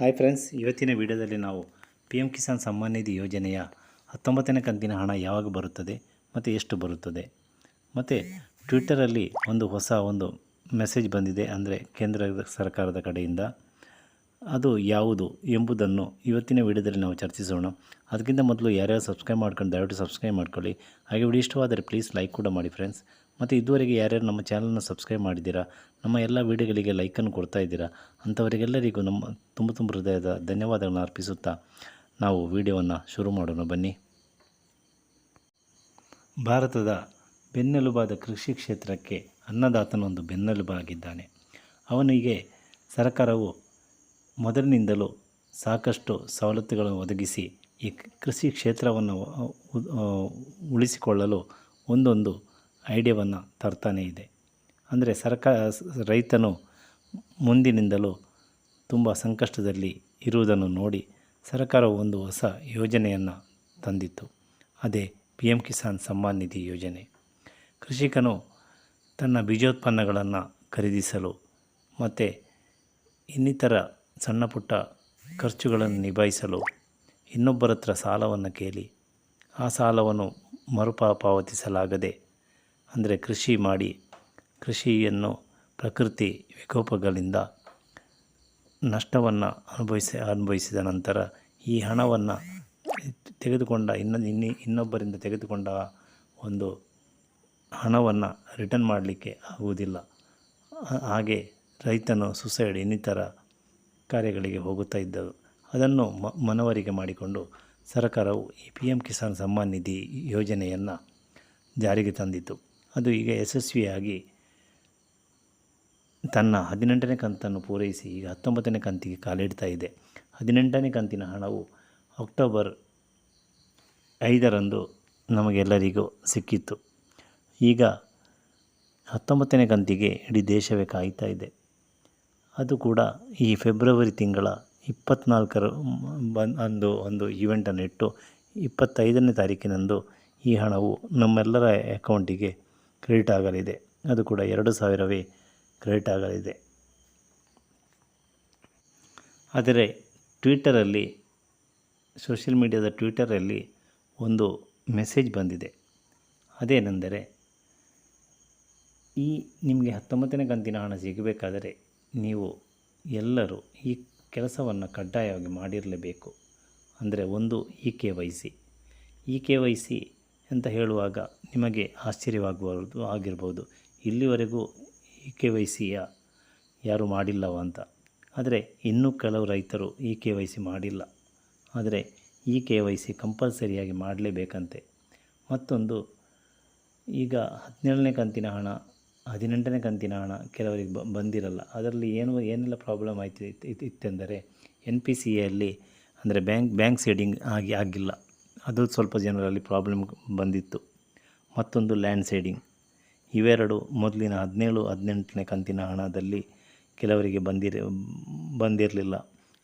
Hi friends, ಇವತ್ತಿನ ವಿಡಿಯೋದಲ್ಲಿ ನಾವು ಪಿ ಎಂ ಕಿಸಾನ್ ಸಮ್ಮಾನ್ ನಿಧಿ ಯೋಜನೆಯ ಹತ್ತೊಂಬತ್ತನೇ ಕಂತಿನ ಹಣ ಯಾವಾಗ ಬರುತ್ತದೆ ಮತ್ತು ಎಷ್ಟು ಬರುತ್ತದೆ? ಮತ್ತು ಟ್ವಿಟ್ಟರಲ್ಲಿ ಒಂದು ಹೊಸ ಒಂದು ಮೆಸೇಜ್ ಬಂದಿದೆ ಅಂದರೆ ಕೇಂದ್ರ ಸರ್ಕಾರದ ಕಡೆಯಿಂದ. ಅದು ಯಾವುದು ಎಂಬುದನ್ನು ಇವತ್ತಿನ ವಿಡಿಯೋದಲ್ಲಿ ನಾವು ಚರ್ಚಿಸೋಣ. ಅದಕ್ಕಿಂತ ಮೊದಲು ಯಾರ್ಯಾರು ಸಬ್ಸ್ಕ್ರೈಬ್ ಮಾಡ್ಕೊಂಡು ದಯವಿಟ್ಟು ಸಬ್ಸ್ಕ್ರೈಬ್ ಮಾಡ್ಕೊಳ್ಳಿ. ಹಾಗೆ ವಿಡಿಯೋ ಇಷ್ಟವಾದರೆ ಪ್ಲೀಸ್ ಲೈಕ್ ಕೂಡ ಮಾಡಿ ಫ್ರೆಂಡ್ಸ್. ಮತ್ತು ಇದುವರೆಗೆ ಯಾರ್ಯಾರು ನಮ್ಮ ಚಾನಲ್ನ ಸಬ್ಸ್ಕ್ರೈಬ್ ಮಾಡಿದ್ದೀರಾ, ನಮ್ಮ ಎಲ್ಲ ವಿಡಿಯೋಗಳಿಗೆ ಲೈಕನ್ನು ಕೊಡ್ತಾ ಇದ್ದೀರಾ, ಅಂಥವರಿಗೆಲ್ಲರಿಗೂ ನಮ್ಮ ತುಂಬ ತುಂಬ ಹೃದಯದ ಧನ್ಯವಾದಗಳನ್ನು ಅರ್ಪಿಸುತ್ತಾ ನಾವು ವಿಡಿಯೋವನ್ನು ಶುರು ಮಾಡೋಣ, ಬನ್ನಿ. ಭಾರತದ ಬೆನ್ನೆಲುಬಾದ ಕೃಷಿ ಕ್ಷೇತ್ರಕ್ಕೆ ಅನ್ನದಾತನೊಂದು ಬೆನ್ನೆಲುಬಾಗಿದ್ದಾನೆ. ಅವನಿಗೆ ಸರ್ಕಾರವು ಮೊದಲಿನಿಂದಲೂ ಸಾಕಷ್ಟು ಸವಲತ್ತುಗಳನ್ನು ಒದಗಿಸಿ ಈ ಕೃಷಿ ಕ್ಷೇತ್ರವನ್ನು ಉಳಿಸಿಕೊಳ್ಳಲು ಒಂದೊಂದು ಐಡಿಯಾವನ್ನು ತರ್ತಾನೇ ಇದೆ. ಅಂದರೆ ಸರ್ಕಾರ, ರೈತನು ಮುಂದಿನಿಂದಲೂ ತುಂಬ ಸಂಕಷ್ಟದಲ್ಲಿ ಇರುವುದನ್ನು ನೋಡಿ ಸರ್ಕಾರವು ಒಂದು ಹೊಸ ಯೋಜನೆಯನ್ನು ತಂದಿತ್ತು. ಅದೇ ಪಿ ಎಂ ಕಿಸಾನ್ ಸಮ್ಮಾನ್ ನಿಧಿ ಯೋಜನೆ. ಕೃಷಿಕನು ತನ್ನ ಬೀಜೋತ್ಪನ್ನಗಳನ್ನು ಖರೀದಿಸಲು ಮತ್ತು ಇನ್ನಿತರ ಸಣ್ಣ ಪುಟ್ಟ ಖರ್ಚುಗಳನ್ನು ನಿಭಾಯಿಸಲು ಇನ್ನೊಬ್ಬರ ಹತ್ರ ಸಾಲವನ್ನು ಕೇಳಿ ಆ ಸಾಲವನ್ನು ಮರುಪಾವತಿಸಲಾಗದೆ ಅಂದರೆ ಕೃಷಿ ಮಾಡಿ ಕೃಷಿಯನ್ನು ಪ್ರಕೃತಿ ವಿಕೋಪಗಳಿಂದ ನಷ್ಟವನ್ನು ಅನುಭವಿಸಿ ಅನುಭವಿಸಿದ ನಂತರ ಈ ಹಣವನ್ನು ತೆಗೆದುಕೊಂಡ ಇನ್ನೊಂದು ಇನ್ನಿ ಇನ್ನೊಬ್ಬರಿಂದ ತೆಗೆದುಕೊಂಡ ಒಂದು ಹಣವನ್ನು ರಿಟರ್ನ್ ಮಾಡಲಿಕ್ಕೆ ಆಗುವುದಿಲ್ಲ. ಹಾಗೆ ರೈತನು ಸುಸೈಡ್ ಇನ್ನಿತರ ಕಾರ್ಯಗಳಿಗೆ ಹೋಗುತ್ತಾ ಇದ್ದರು ಅದನ್ನು ಮ ಮನವರಿಕೆ ಮಾಡಿಕೊಂಡು ಸರ್ಕಾರವು ಈ ಪಿ ಎಂ ಕಿಸಾನ್ ಸಮ್ಮಾನ್ ನಿಧಿ ಯೋಜನೆಯನ್ನು ಜಾರಿಗೆ ತಂದಿತು ಅದು ಈಗ ಯಶಸ್ವಿಯಾಗಿ ತನ್ನ ಹದಿನೆಂಟನೇ ಕಂತನ್ನು ಪೂರೈಸಿ ಈಗ ಹತ್ತೊಂಬತ್ತನೇ ಕಂತಿಗೆ ಕಾಲಿಡ್ತಾ ಇದೆ. ಹದಿನೆಂಟನೇ ಕಂತಿನ ಹಣವು ಅಕ್ಟೋಬರ್ ಐದರಂದು ನಮಗೆಲ್ಲರಿಗೂ ಸಿಕ್ಕಿತ್ತು. ಈಗ ಹತ್ತೊಂಬತ್ತನೇ ಕಂತಿಗೆ ಇಡೀ ದೇಶವೇ ಕಾಯ್ತಾ ಇದೆ. ಅದು ಕೂಡ ಈ ಫೆಬ್ರವರಿ ತಿಂಗಳ ಇಪ್ಪತ್ತ್ನಾಲ್ಕರ ಬನ್ ಅಂದು ಒಂದು ಈವೆಂಟನ್ನು ಇಟ್ಟು ಇಪ್ಪತ್ತೈದನೇ ತಾರೀಕಿನಂದು ಈ ಹಣವು ನಮ್ಮೆಲ್ಲರ ಅಕೌಂಟಿಗೆ ಕ್ರೆಡಿಟ್ ಆಗಲಿದೆ. ಅದು ಕೂಡ ಎರಡು ಸಾವಿರವೇ ಕ್ರೆಡಿಟ್ ಆಗಲಿದೆ. ಆದರೆ ಟ್ವಿಟರಲ್ಲಿ ಸೋಷಿಯಲ್ ಮೀಡಿಯಾದ ಟ್ವಿಟರಲ್ಲಿ ಒಂದು ಮೆಸೇಜ್ ಬಂದಿದೆ. ಅದೇನೆಂದರೆ, ಈ ನಿಮಗೆ ಹತ್ತೊಂಬತ್ತನೇ ಕಂತಿನ ಹಣ ಸಿಗಬೇಕಾದರೆ ನೀವು ಎಲ್ಲರೂ ಈ ಕೆಲಸವನ್ನು ಕಡ್ಡಾಯವಾಗಿ ಮಾಡಿರಲೇಬೇಕು. ಅಂದರೆ ಒಂದು E K Y C. E K Y C ಅಂತ ಹೇಳುವಾಗ ನಿಮಗೆ ಆಶ್ಚರ್ಯವಾಗುವುದು ಆಗಿರ್ಬೋದು. ಇಲ್ಲಿವರೆಗೂ ಇ ಕೆ ವೈ ಸಿಯ ಯಾರೂ ಮಾಡಿಲ್ಲವ ಅಂತ. ಆದರೆ ಇನ್ನೂ ಕೆಲವು ರೈತರು ಇ ಕೆ ವೈ ಸಿ ಮಾಡಿಲ್ಲ. ಆದರೆ ಇ ಕೆ ವೈ ಸಿ ಕಂಪಲ್ಸರಿಯಾಗಿ ಮಾಡಲೇಬೇಕಂತೆ. ಮತ್ತೊಂದು, ಈಗ ಹದಿನೇಳನೇ ಕಂತಿನ ಹಣ, ಹದಿನೆಂಟನೇ ಕಂತಿನ ಹಣ ಕೆಲವರಿಗೆ ಬಂದಿರಲ್ಲ. ಅದರಲ್ಲಿ ಏನು, ಏನೆಲ್ಲ ಪ್ರಾಬ್ಲಮ್ ಆಯಿತು ಇತ್- ಇತ್- ಇತ್ತೆಂದರೆ, ಎನ್ ಪಿ ಸಿ ಎಲ್ಲಿ ಅಂದರೆ ಬ್ಯಾಂಕ್ ಬ್ಯಾಂಕ್ ಸೀಡಿಂಗ್ ಆಗಿ ಆಗಿಲ್ಲ. ಅದು ಸ್ವಲ್ಪ ಜನರಲ್ಲಿ ಪ್ರಾಬ್ಲಮ್ ಬಂದಿತ್ತು. ಮತ್ತೊಂದು ಲ್ಯಾಂಡ್ ಸೈಡಿಂಗ್ ಇವೆರಡು ಮೊದಲಿನ ಹದಿನೇಳು, ಹದಿನೆಂಟನೇ ಕಂತಿನ ಹಣದಲ್ಲಿ ಕೆಲವರಿಗೆ ಬಂದಿರ, ಬಂದಿರಲಿಲ್ಲ.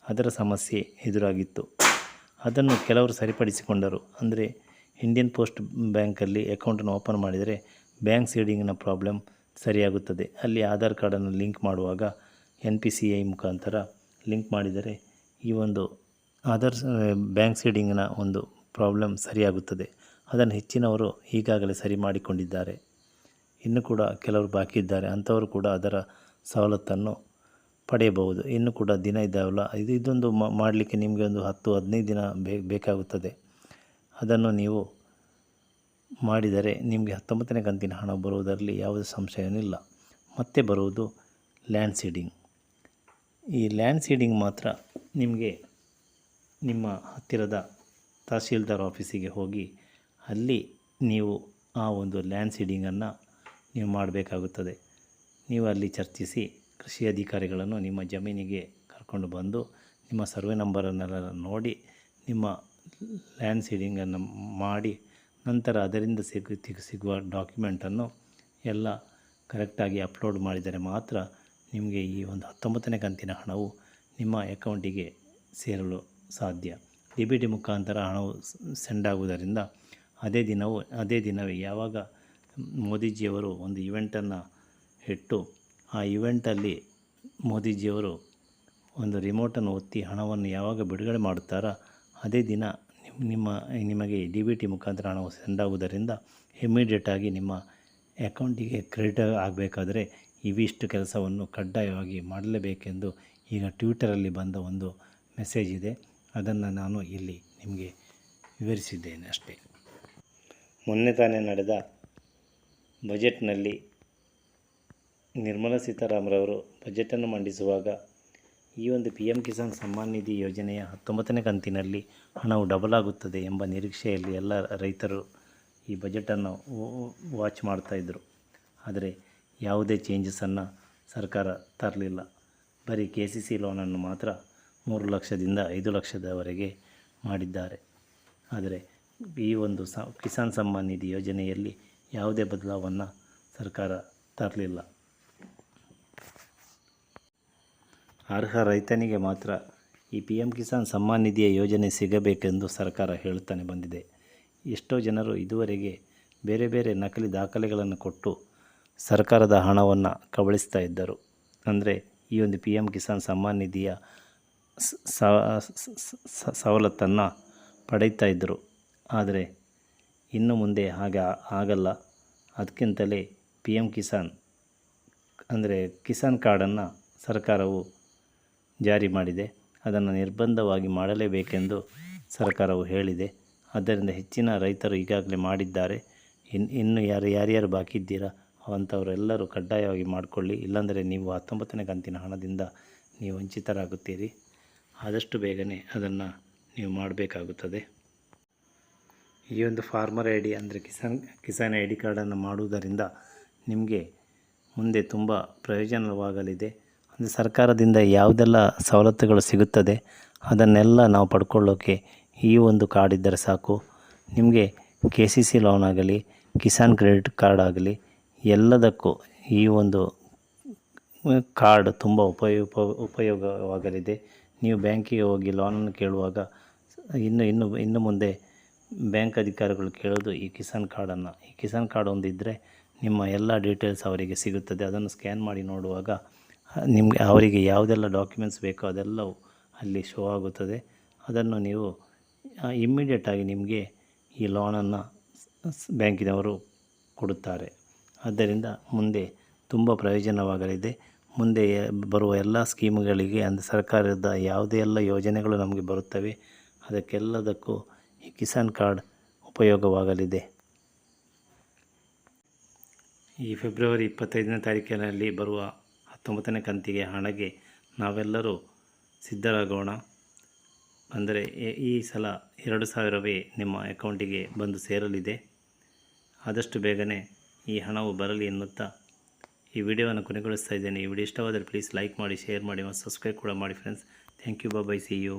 ಅದರ ಸಮಸ್ಯೆ ಎದುರಾಗಿತ್ತು. ಅದನ್ನು ಕೆಲವರು ಸರಿಪಡಿಸಿಕೊಂಡರು. ಅಂದರೆ ಇಂಡಿಯನ್ ಪೋಸ್ಟ್ ಬ್ಯಾಂಕಲ್ಲಿ ಅಕೌಂಟನ್ನು ಓಪನ್ ಮಾಡಿದರೆ ಬ್ಯಾಂಕ್ ಸೀಡಿಂಗಿನ ಪ್ರಾಬ್ಲಮ್ ಸರಿಯಾಗುತ್ತದೆ. ಅಲ್ಲಿ ಆಧಾರ್ ಕಾರ್ಡನ್ನು ಲಿಂಕ್ ಮಾಡುವಾಗ ಎನ್ ಪಿ ಸಿ ಐ ಮುಖಾಂತರ ಲಿಂಕ್ ಮಾಡಿದರೆ ಈ ಒಂದು ಆಧಾರ್, ಬ್ಯಾಂಕ್ ಸೀಡಿಂಗಿನ ಒಂದು ಪ್ರಾಬ್ಲಮ್ ಸರಿಯಾಗುತ್ತದೆ. ಅದನ್ನು ಹೆಚ್ಚಿನವರು ಈಗಾಗಲೇ ಸರಿ ಮಾಡಿಕೊಂಡಿದ್ದಾರೆ. ಇನ್ನು ಕೂಡ ಕೆಲವರು ಬಾಕಿ ಇದ್ದಾರೆ. ಅಂಥವರು ಕೂಡ ಅದರ ಸವಲತ್ತನ್ನು ಪಡೆಯಬಹುದು. ಇನ್ನು ಕೂಡ ದಿನ ಇದ್ದಾವಲ್ಲ, ಇದು ಇದೊಂದು ಮಾಡಲಿಕ್ಕೆ ನಿಮಗೆ ಒಂದು ಹತ್ತು, ಹದಿನೈದು ದಿನ ಬೇಕಾಗುತ್ತದೆ. ಅದನ್ನು ನೀವು ಮಾಡಿದರೆ ನಿಮಗೆ ಹತ್ತೊಂಬತ್ತನೇ ಕಂತಿನ ಹಣ ಬರುವುದರಲ್ಲಿ ಯಾವುದೇ ಸಂಶಯವಿಲ್ಲ. ಮತ್ತೆ ಬರುವುದು ಲ್ಯಾಂಡ್ ಸೀಡಿಂಗ್. ಈ ಲ್ಯಾಂಡ್ ಸೀಡಿಂಗ್ ಮಾತ್ರ ನಿಮಗೆ ನಿಮ್ಮ ಹತ್ತಿರದ ತಹಶೀಲ್ದಾರ್ ಆಫೀಸಿಗೆ ಹೋಗಿ ಅಲ್ಲಿ ನೀವು ಆ ಒಂದು ಲ್ಯಾಂಡ್ ಸೀಡಿಂಗನ್ನು ನೀವು ಮಾಡಬೇಕಾಗುತ್ತದೆ. ನೀವು ಅಲ್ಲಿ ಚರ್ಚಿಸಿ ಕೃಷಿ ಅಧಿಕಾರಿಗಳನ್ನು ನಿಮ್ಮ ಜಮೀನಿಗೆ ಕರ್ಕೊಂಡು ಬಂದು ನಿಮ್ಮ ಸರ್ವೆ ನಂಬರನ್ನೆಲ್ಲ ನೋಡಿ ನಿಮ್ಮ ಲ್ಯಾಂಡ್ ಸೀಡಿಂಗನ್ನು ಮಾಡಿ ನಂತರ ಅದರಿಂದ ಸಿಗ ಸಿಗುವ ಡಾಕ್ಯುಮೆಂಟನ್ನು ಎಲ್ಲ ಕರೆಕ್ಟಾಗಿ ಅಪ್ಲೋಡ್ ಮಾಡಿದರೆ ಮಾತ್ರ ನಿಮಗೆ ಈ ಒಂದು ಹತ್ತೊಂಬತ್ತನೇ ಕಂತಿನ ಹಣವು ನಿಮ್ಮ ಅಕೌಂಟಿಗೆ ಸೇರಲು ಸಾಧ್ಯ. ಡಿ ಬಿ ಟಿ ಮುಖಾಂತರ ಹಣವು ಸೆಂಡ್ ಆಗುವುದರಿಂದ ಅದೇ ದಿನವೂ, ಅದೇ ದಿನವೇ ಯಾವಾಗ ಮೋದಿಜಿಯವರು ಒಂದು ಇವೆಂಟನ್ನು ಇಟ್ಟು ಆ ಇವೆಂಟಲ್ಲಿ ಮೋದಿಜಿಯವರು ಒಂದು ರಿಮೋಟನ್ನು ಒತ್ತಿ ಹಣವನ್ನು ಯಾವಾಗ ಬಿಡುಗಡೆ ಮಾಡುತ್ತಾರೋ ಅದೇ ದಿನ ನಿಮ್- ನಿಮ್ಮ, ನಿಮಗೆ ಡಿ ಬಿ ಟಿ ಮುಖಾಂತರ ಹಣವು ಸೆಂಡ್ ಆಗುವುದರಿಂದ ಇಮ್ಮಿಡಿಯೇಟಾಗಿ ನಿಮ್ಮ ಅಕೌಂಟಿಗೆ ಕ್ರೆಡಿಟ್ ಆಗಬೇಕಾದರೆ ಇವಿಷ್ಟು ಕೆಲಸವನ್ನು ಕಡ್ಡಾಯವಾಗಿ ಮಾಡಲೇಬೇಕೆಂದು ಈಗ ಟ್ವಿಟರಲ್ಲಿ ಬಂದ ಒಂದು ಮೆಸೇಜ್ ಇದೆ. ಅದನ್ನು ನಾನು ಇಲ್ಲಿ ನಿಮಗೆ ವಿವರಿಸಿದ್ದೇನೆ ಅಷ್ಟೇ. ಮೊನ್ನೆ ತಾನೇ ನಡೆದ ಬಜೆಟ್ನಲ್ಲಿ ನಿರ್ಮಲಾ ಸೀತಾರಾಮರವರು ಬಜೆಟನ್ನು ಮಂಡಿಸುವಾಗ ಈ ಒಂದು ಪಿ ಎಂ ಕಿಸಾನ್ ಸಮ್ಮಾನ್ ನಿಧಿ ಯೋಜನೆಯ ಹತ್ತೊಂಬತ್ತನೇ ಕಂತಿನಲ್ಲಿ ಹಣವು ಡಬಲ್ ಆಗುತ್ತದೆ ಎಂಬ ನಿರೀಕ್ಷೆಯಲ್ಲಿ ಎಲ್ಲ ರೈತರು ಈ ಬಜೆಟನ್ನು ವಾಚ್ ಮಾಡ್ತಾಯಿದ್ರು ಆದರೆ ಯಾವುದೇ ಚೇಂಜಸನ್ನು ಸರ್ಕಾರ ತರಲಿಲ್ಲ. ಬರೀ ಕೆ ಸಿ ಸಿ ಲೋನನ್ನು ಮಾತ್ರ ಮೂರು ಲಕ್ಷದಿಂದ ಐದು ಲಕ್ಷದವರೆಗೆ ಮಾಡಿದ್ದಾರೆ. ಆದರೆ ಈ ಒಂದು ಸ, ಕಿಸಾನ್ ಸಮ್ಮಾನ್ ನಿಧಿ ಯೋಜನೆಯಲ್ಲಿ ಯಾವುದೇ ಬದಲಾವಣೆ ಸರ್ಕಾರ ತರಲಿಲ್ಲ. ಅರ್ಹ ರೈತನಿಗೆ ಮಾತ್ರ ಈ ಪಿ ಎಂ ಕಿಸಾನ್ ಸಮ್ಮಾನ್ ನಿಧಿಯ ಯೋಜನೆ ಸಿಗಬೇಕೆಂದು ಸರ್ಕಾರ ಹೇಳುತ್ತಾನೆ ಬಂದಿದೆ. ಎಷ್ಟೋ ಜನರು ಇದುವರೆಗೆ ಬೇರೆ ಬೇರೆ ನಕಲಿ ದಾಖಲೆಗಳನ್ನು ಕೊಟ್ಟು ಸರ್ಕಾರದ ಹಣವನ್ನು ಕಬಳಿಸ್ತಾ ಇದ್ದರು. ಅಂದರೆ ಈ ಒಂದು ಪಿ ಎಂ ಕಿಸಾನ್ ಸಮ್ಮಾನ್ ನಿಧಿಯ ಸವಲತ್ತನ್ನು ಪಡೀತಾ ಇದ್ದರು. ಆದರೆ ಇನ್ನು ಮುಂದೆ ಹಾಗೆ ಆಗಲ್ಲ. ಅದಕ್ಕಿಂತಲೇ ಪಿ ಎಂ ಕಿಸಾನ್, ಅಂದರೆ ಕಿಸಾನ್ ಕಾರ್ಡನ್ನು ಸರ್ಕಾರವು ಜಾರಿ ಮಾಡಿದೆ. ಅದನ್ನು ನಿರ್ಬಂಧವಾಗಿ ಮಾಡಲೇಬೇಕೆಂದು ಸರ್ಕಾರವು ಹೇಳಿದೆ. ಆದ್ದರಿಂದ ಹೆಚ್ಚಿನ ರೈತರು ಈಗಾಗಲೇ ಮಾಡಿದ್ದಾರೆ. ಇನ್ನು ಇನ್ನು ಯಾರು, ಯಾರ್ಯಾರು ಬಾಕಿ ಇದ್ದೀರಾ ಅಂಥವರೆಲ್ಲರೂ ಕಡ್ಡಾಯವಾಗಿ ಮಾಡಿಕೊಳ್ಳಿ. ಇಲ್ಲಾಂದರೆ ನೀವು ಹತ್ತೊಂಬತ್ತನೇ ಕಂತಿನ ಹಣದಿಂದ ನೀವು ವಂಚಿತರಾಗುತ್ತೀರಿ. ಆದಷ್ಟು ಬೇಗನೆ ಅದನ್ನು ನೀವು ಮಾಡಬೇಕಾಗುತ್ತದೆ. ಈ ಒಂದು ಫಾರ್ಮರ್ ಐ ಡಿ ಅಂದರೆ ಕಿಸಾನ್ ಕಿಸಾನ್ ಐ ಡಿ ಕಾರ್ಡನ್ನು ಮಾಡುವುದರಿಂದ ನಿಮಗೆ ಮುಂದೆ ತುಂಬ ಪ್ರಯೋಜನವಾಗಲಿದೆ. ಅಂದರೆ ಸರ್ಕಾರದಿಂದ ಯಾವುದೆಲ್ಲ ಸವಲತ್ತುಗಳು ಸಿಗುತ್ತದೆ ಅದನ್ನೆಲ್ಲ ನಾವು ಪಡ್ಕೊಳ್ಳೋಕ್ಕೆ ಈ ಒಂದು ಕಾರ್ಡ್ ಇದ್ದರೆ ಸಾಕು. ನಿಮಗೆ ಕೆ ಸಿ ಸಿ ಲೋನ್ ಆಗಲಿ, ಕಿಸಾನ್ ಕ್ರೆಡಿಟ್ ಕಾರ್ಡ್ ಆಗಲಿ ಎಲ್ಲದಕ್ಕೂ ಈ ಒಂದು ಕಾರ್ಡ್ ತುಂಬ ಉಪಯೋಗ ಉಪಯೋಗವಾಗಲಿದೆ. ನೀವು ಬ್ಯಾಂಕಿಗೆ ಹೋಗಿ ಲೋನನ್ನು ಕೇಳುವಾಗ, ಇನ್ನು ಇನ್ನು ಇನ್ನು ಮುಂದೆ ಬ್ಯಾಂಕ್ ಅಧಿಕಾರಿಗಳು ಕೇಳೋದು ಈ ಕಿಸಾನ್ ಕಾರ್ಡನ್ನು ಈ ಕಿಸಾನ್ ಕಾರ್ಡ್ ಒಂದಿದ್ದರೆ ನಿಮ್ಮ ಎಲ್ಲ ಡೀಟೇಲ್ಸ್ ಅವರಿಗೆ ಸಿಗುತ್ತದೆ. ಅದನ್ನು ಸ್ಕ್ಯಾನ್ ಮಾಡಿ ನೋಡುವಾಗ, ನಿಮಗೆ ಅವರಿಗೆ ಯಾವುದೆಲ್ಲ ಡಾಕ್ಯುಮೆಂಟ್ಸ್ ಬೇಕೋ ಅದೆಲ್ಲವೂ ಅಲ್ಲಿ ಶೋ ಆಗುತ್ತದೆ. ಅದನ್ನು ನೀವು ಇಮ್ಮಿಡಿಯೇಟಾಗಿ ನಿಮಗೆ ಈ ಲೋನನ್ನು ಬ್ಯಾಂಕಿನವರು ಕೊಡುತ್ತಾರೆ. ಆದ್ದರಿಂದ ಮುಂದೆ ತುಂಬ ಪ್ರಯೋಜನವಾಗಲಿದೆ. ಮುಂದೆ ಬರುವ ಎಲ್ಲ ಸ್ಕೀಮ್ಗಳಿಗೆ ಅಂದರೆ ಸರ್ಕಾರದ ಯಾವುದೇ ಎಲ್ಲ ಯೋಜನೆಗಳು ನಮಗೆ ಬರುತ್ತವೆ, ಅದಕ್ಕೆಲ್ಲದಕ್ಕೂ ಈ ಕಿಸಾನ್ ಕಾರ್ಡ್ ಉಪಯೋಗವಾಗಲಿದೆ. ಈ ಫೆಬ್ರವರಿ ಇಪ್ಪತ್ತೈದನೇ ತಾರೀಕಿನಲ್ಲಿ ಬರುವ ಹತ್ತೊಂಬತ್ತನೇ ಕಂತಿಗೆ ಹಣಗೆ ನಾವೆಲ್ಲರೂ ಸಿದ್ಧರಾಗೋಣ. ಅಂದರೆ ಈ ಸಲ ಎರಡು ಸಾವಿರವೇ ನಿಮ್ಮ ಅಕೌಂಟಿಗೆ ಬಂದು ಸೇರಲಿದೆ. ಆದಷ್ಟು ಬೇಗನೆ ಈ ಹಣವು ಬರಲಿ ಎನ್ನುತ್ತಾ ಈ ವಿಡಿಯೋವನ್ನು ಕೊನೆಗೊಳಿಸ್ತಾ ಇದ್ದೇನೆ. ಈ ವಿಡಿಯೋ ಇಷ್ಟವಾದರೆ ಪ್ಲೀಸ್ ಲೈಕ್ ಮಾಡಿ ಶೇರ್ ಮಾಡಿ ಮತ್ತು ಸಬ್ಸ್ಕ್ರೈಬ್ ಕೂಡ ಮಾಡಿ friends thank you bye see you